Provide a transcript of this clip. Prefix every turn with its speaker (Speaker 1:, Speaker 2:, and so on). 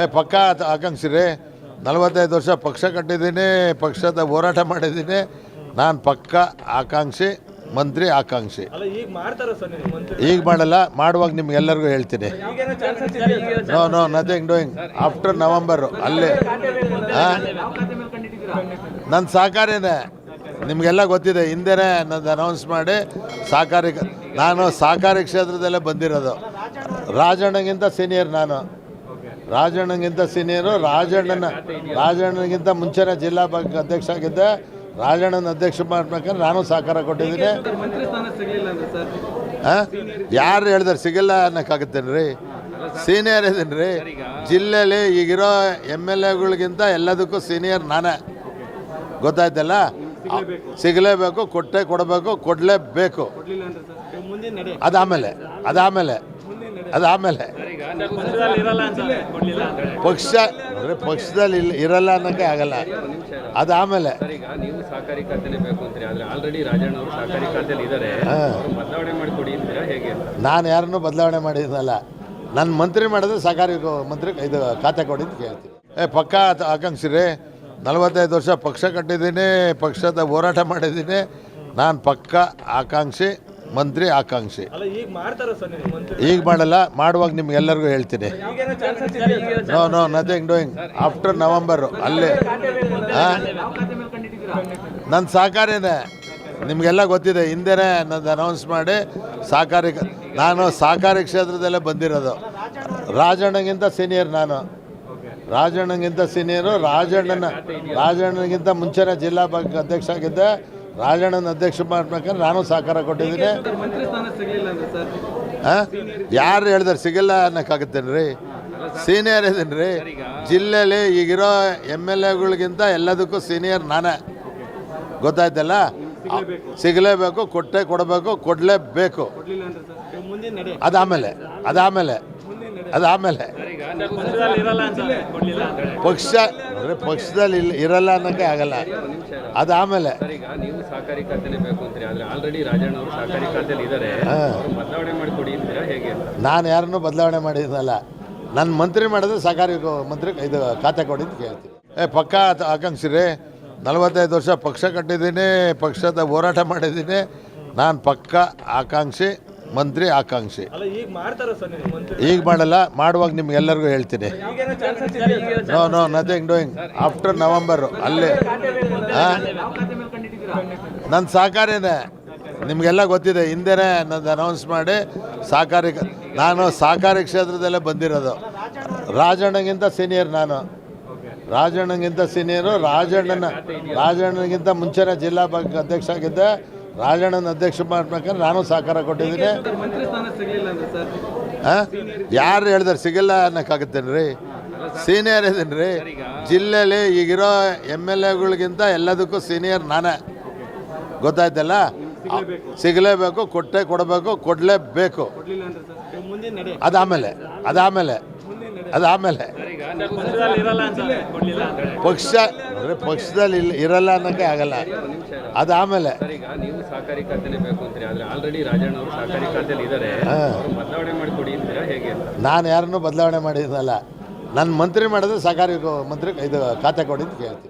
Speaker 1: ಏ ಪಕ್ಕ ಆಕಾಂಕ್ಷಿರಿ ಆಕಾಂಕ್ಷಿ ರೀ ನಲವತ್ತೈದು ವರ್ಷ ಪಕ್ಷ ಕಟ್ಟಿದ್ದೀನಿ ಪಕ್ಷದ ಹೋರಾಟ ಮಾಡಿದ್ದೀನಿ. ನಾನು ಪಕ್ಕ ಆಕಾಂಕ್ಷಿ ಮಂತ್ರಿ ಆಕಾಂಕ್ಷಿ.
Speaker 2: ಈಗ
Speaker 1: ಮಾಡಲ್ಲ ಮಾಡುವಾಗ ನಿಮ್ಗೆಲ್ಲರಿಗೂ ಹೇಳ್ತೀನಿ. No no nothing doing after November ಅಲ್ಲಿ ನನ್ನ ಸಹಕಾರಿನೇ. ನಿಮಗೆಲ್ಲ ಗೊತ್ತಿದೆ ಹಿಂದೆನೇ ನಂದು ಅನೌನ್ಸ್ ಮಾಡಿ ಸಹಕಾರಿ ನಾನು ಸಹಕಾರಿ ಕ್ಷೇತ್ರದಲ್ಲೇ ಬಂದಿರೋದು. ರಾಜಣ್ಣಗಿಂತ ಸೀನಿಯರ್ ನಾನು. ರಾಜಣ್ಣಗಿಂತ ಸೀನಿಯರು, ರಾಜಣ್ಣನ, ರಾಜಣ್ಣಗಿಂತ ಮುಂಚೆನೇ ಜಿಲ್ಲಾ ಬ್ಯಾಂಕ್ ಅಧ್ಯಕ್ಷ ಆಗಿದ್ದೆ ರಾಜಣ್ಣನ ಅಧ್ಯಕ್ಷ ಮಾಡ್ಬೇಕಂದ್ರೆ ನಾನು ಸಹಕಾರ ಕೊಟ್ಟಿದ್ದೀನಿ.
Speaker 2: ಹಾಂ?
Speaker 1: ಯಾರು ಹೇಳಿದಾರೆ ಸಿಗಲ್ಲ ಅನ್ನೋಕ್ಕಾಗುತ್ತೇನೆ ರೀ ಸೀನಿಯರ್ ಇದ್ದೀನಿ ರೀ ಜಿಲ್ಲೆಯಲ್ಲಿ ಈಗಿರೋ ಎಂ ಎಲ್ ಎಗಳಿಗಿಂತ ಎಲ್ಲದಕ್ಕೂ ಸೀನಿಯರ್ ನಾನೇ. ಗೊತ್ತಾಯ್ತಲ್ಲ? ಸಿಗಲೇಬೇಕು, ಕೊಟ್ಟೆ ಕೊಡಬೇಕು, ಕೊಡಲೇಬೇಕು. ಅದಾಮೇಲೆ ಅದಾಮೇಲೆ ಅದಾಮೇಲೆ
Speaker 2: ಪಕ್ಷದಲ್ಲಿ ಇರಲ್ಲ ಅಂತ ಕೊಡ್ಲಿಲ್ಲ ಅಂದ್ರೆ.
Speaker 1: ಪಕ್ಷ ಅಂದರೆ ಪಕ್ಷದಲ್ಲಿ ಇಲ್ಲ ಇರಲ್ಲ ಅನ್ನೋಕ್ಕೆ ಆಗಲ್ಲ. ಅದಾಮೇಲೆ
Speaker 3: ಆಮೇಲೆ ಈಗ ನೀವು ಸಹಕಾರಿ ಖಾತೆನೇ ಬೇಕು ಅಂತೀರಿ. ಆದ್ರೆ ಆಲ್ರೆಡಿ ರಾಜಣ್ಣ ಅವರು ಸಹಕಾರಿ ಖಾತೆಯಲ್ಲಿ ಇದ್ದಾರೆ ಅವ್ರು ಬದಲಾವಣೆ ಮಾಡಿ ಕೊಡಿ ಅಂತೀರಾ ಹೇಗೆ
Speaker 1: ನಾನು ಯಾರನ್ನೂ ಬದಲಾವಣೆ ಮಾಡಿದ್ನಲ್ಲ. ನನ್ನ ಮಂತ್ರಿ ಮಾಡಿದ್ರೆ ಸಹಕಾರಿ ಮಂತ್ರಿ ಇದು ಖಾತೆ ಕೊಡಿ ಅಂತ ಕೇಳ್ತೀನಿ. ಏ ಪಕ್ಕ ಆಕಾಂಕ್ಷಿರಿ ಆಕಾಂಕ್ಷಿ ರೀ ನಲವತ್ತೈದು ವರ್ಷ ಪಕ್ಷ ಕಟ್ಟಿದ್ದೀನಿ ಪಕ್ಷದ ಹೋರಾಟ ಮಾಡಿದ್ದೀನಿ. ನಾನು ಪಕ್ಕ ಆಕಾಂಕ್ಷಿ ಮಂತ್ರಿ ಆಕಾಂಕ್ಷಿ.
Speaker 2: ಈಗ
Speaker 1: ಮಾಡಲ್ಲ ಮಾಡುವಾಗ ನಿಮ್ಗೆಲ್ಲರಿಗೂ ಹೇಳ್ತೀನಿ. No no nothing doing after November ಅಲ್ಲಿ. ನನ್ನ ಸಹಕಾರಿನೇ ನಿಮಗೆಲ್ಲ ಗೊತ್ತಿದೆ ಹಿಂದೆನೇ ನಂದು ಅನೌನ್ಸ್ ಮಾಡಿ ಸಹಕಾರಿ ನಾನು ಸಹಕಾರಿ ಕ್ಷೇತ್ರದಲ್ಲೇ ಬಂದಿರೋದು. ರಾಜಣ್ಣಗಿಂತ ಸೀನಿಯರ್ ನಾನು. ರಾಜಣ್ಣಗಿಂತ ಸೀನಿಯರು ರಾಜಣ್ಣನ ರಾಜಣ್ಣಗಿಂತ ಮುಂಚೆನೇ ಜಿಲ್ಲಾ ಬ್ಯಾಂಕ್ ಅಧ್ಯಕ್ಷ ಆಗಿದ್ದೆ. ರಾಜಣ್ಣನ ಅಧ್ಯಕ್ಷ ಮಾಡ್ಬೇಕಂದ್ರೆ ನಾನು ಸಹಕಾರ ಕೊಟ್ಟಿದ್ದೀನಿ.
Speaker 2: ಸರ್
Speaker 1: ಯಾರು ಹೇಳಿದಾರೆ? ಸಿಗಲ್ಲ ಅನ್ನೋಕ್ಕಾಗತ್ತೇನು ರೀ ಸೀನಿಯರ್ ಇದ್ದೀನಿ ರೀ ಜಿಲ್ಲೆಯಲ್ಲಿ ಈಗಿರೋ ಎಂ ಎಲ್ ಎಗಳಿಗಿಂತ ಎಲ್ಲದಕ್ಕೂ ಸೀನಿಯರ್ ನಾನೇ. ಗೊತ್ತಾಯ್ತಲ್ಲ? ಸಿಗಲೇಬೇಕು ಕೊಟ್ಟೆ ಕೊಡಬೇಕು ಕೊಡಲೇಬೇಕು. ಅದಾಮೇಲೆ ಅದಾಮೇಲೆ ಅದಾಮೇಲೆ ಪಕ್ಷ ಅಂದರೆ ಪಕ್ಷದಲ್ಲಿ ಇಲ್ಲ ಇರಲ್ಲ ಅನ್ನೋಕ್ಕೆ ಆಗಲ್ಲ. ಅದಾಮೇಲೆ
Speaker 3: ಆಮೇಲೆ ಈಗ ನೀವು ಸಹಕಾರಿ ಖಾತೆನೇ ಬೇಕು ಅಂತೀರಿ ಆದ್ರೆ ಆಲ್ರೆಡಿ ರಾಜಣ್ಣ ಅವರು ಸಹಕಾರಿ ಖಾತೆಯಲ್ಲಿ ಇದ್ದಾರೆ ಅವ್ರು ಬದಲಾವಣೆ ಅಂತೀರಾ ಹೇಗೆ
Speaker 1: ನಾನು ಯಾರನ್ನು ಬದಲಾವಣೆ ಮಾಡಿದ್ನಲ್ಲ ನನ್ನ ಮಂತ್ರಿ ಮಾಡಿದ್ರೆ ಸಹಕಾರಿ ಮಂತ್ರಿ ಇದು ಖಾತೆ ಕೊಡಿ ಅಂತ ಕೇಳ್ತೀನಿ. ಏ ಪಕ್ಕ ಆಕಾಂಕ್ಷಿರಿ ಆಕಾಂಕ್ಷಿ ರೀ ನಲವತ್ತೈದು ವರ್ಷ ಪಕ್ಷ ಕಟ್ಟಿದ್ದೀನಿ ಪಕ್ಷದ ಹೋರಾಟ ಮಾಡಿದ್ದೀನಿ. ನಾನು ಪಕ್ಕ ಆಕಾಂಕ್ಷಿ ಮಂತ್ರಿ ಆಕಾಂಕ್ಷಿ.
Speaker 2: ಈಗ
Speaker 1: ಮಾಡಲ್ಲ ಮಾಡುವಾಗ ನಿಮ್ಗೆಲ್ಲರಿಗೂ ಹೇಳ್ತೀನಿ. No no nothing doing after November ಅಲ್ಲಿ. ನನ್ನ ಸಹಕಾರಿನೇ. ನಿಮಗೆಲ್ಲ ಗೊತ್ತಿದೆ ಹಿಂದೆನೇ ನಂದು ಅನೌನ್ಸ್ ಮಾಡಿ ಸಹಕಾರಿ ನಾನು ಸಹಕಾರಿ ಕ್ಷೇತ್ರದಲ್ಲೇ ಬಂದಿರೋದು. ರಾಜಣ್ಣಗಿಂತ ಸೀನಿಯರ್ ನಾನು. ರಾಜಣ್ಣಗಿಂತ ಸೀನಿಯರು ರಾಜಣ್ಣನ ರಾಜಣ್ಣಗಿಂತ ಮುಂಚೆನೇ ಜಿಲ್ಲಾ ಬ್ಯಾಂಕ್ ಅಧ್ಯಕ್ಷ ಆಗಿದ್ದೆ. ರಾಜಣ್ಣನ ಅಧ್ಯಕ್ಷ ಮಾಡ್ಬೇಕಂದ್ರೆ ನಾನು ಸಹಕಾರ ಕೊಟ್ಟಿದ್ದೀನಿ.
Speaker 2: ಹಾಂ
Speaker 1: ಯಾರು ಹೇಳಿದಾರೆ ಸಿಗಲ್ಲ ಅನ್ನೋಕ್ಕಾಗತ್ತೇನು ರೀ ಸೀನಿಯರ್ ಇದ್ದೀನಿ ರೀ ಜಿಲ್ಲೆಯಲ್ಲಿ ಈಗಿರೋ ಎಂ ಎಲ್ ಎಗಳಿಗಿಂತ ಎಲ್ಲದಕ್ಕೂ ಸೀನಿಯರ್ ನಾನೇ. ಗೊತ್ತಾಯ್ತಲ್ಲ? ಸಿಗಲೇಬೇಕು ಕೊಟ್ಟೆ ಕೊಡಬೇಕು ಕೊಡಲೇಬೇಕು. ಅದಾಮೇಲೆ ಅದಾಮೇಲೆ ಅದಾಮೇಲೆ ಪಕ್ಷ ಅಂದರೆ ಪಕ್ಷದಲ್ಲಿ ಇಲ್ಲ ಇರಲ್ಲ ಅನ್ನೋಕ್ಕೆ ಆಗಲ್ಲ. ಅದಾಮೇಲೆ
Speaker 3: ಆಮೇಲೆ ಈಗ ನೀವು ಸಹಕಾರಿ ಖಾತೆನೇ ಬೇಕು ಅಂತೀರಿ ಆದ್ರೆ ಆಲ್ರೆಡಿ ರಾಜಣ್ಣ ಅವರು ಸಹಕಾರಿ ಖಾತೆಯಲ್ಲಿ ಇದ್ದಾರೆ ಅವ್ರು ಬದಲಾವಣೆ ಮಾಡಿ ಕೊಡಿ ಅಂತೀರಾ ಹೇಗೆ ಅಂತ?
Speaker 1: ನಾನು ಯಾರನ್ನೂ ಬದಲಾವಣೆ ಮಾಡಿದ್ನಲ್ಲ ನನ್ನ ಮಂತ್ರಿ ಮಾಡಿದ್ರೆ ಸಹಕಾರಿ ಮಂತ್ರಿ ಇದು ಖಾತೆ ಕೊಡಿ ಅಂತ ಕೇಳ್ತೀನಿ.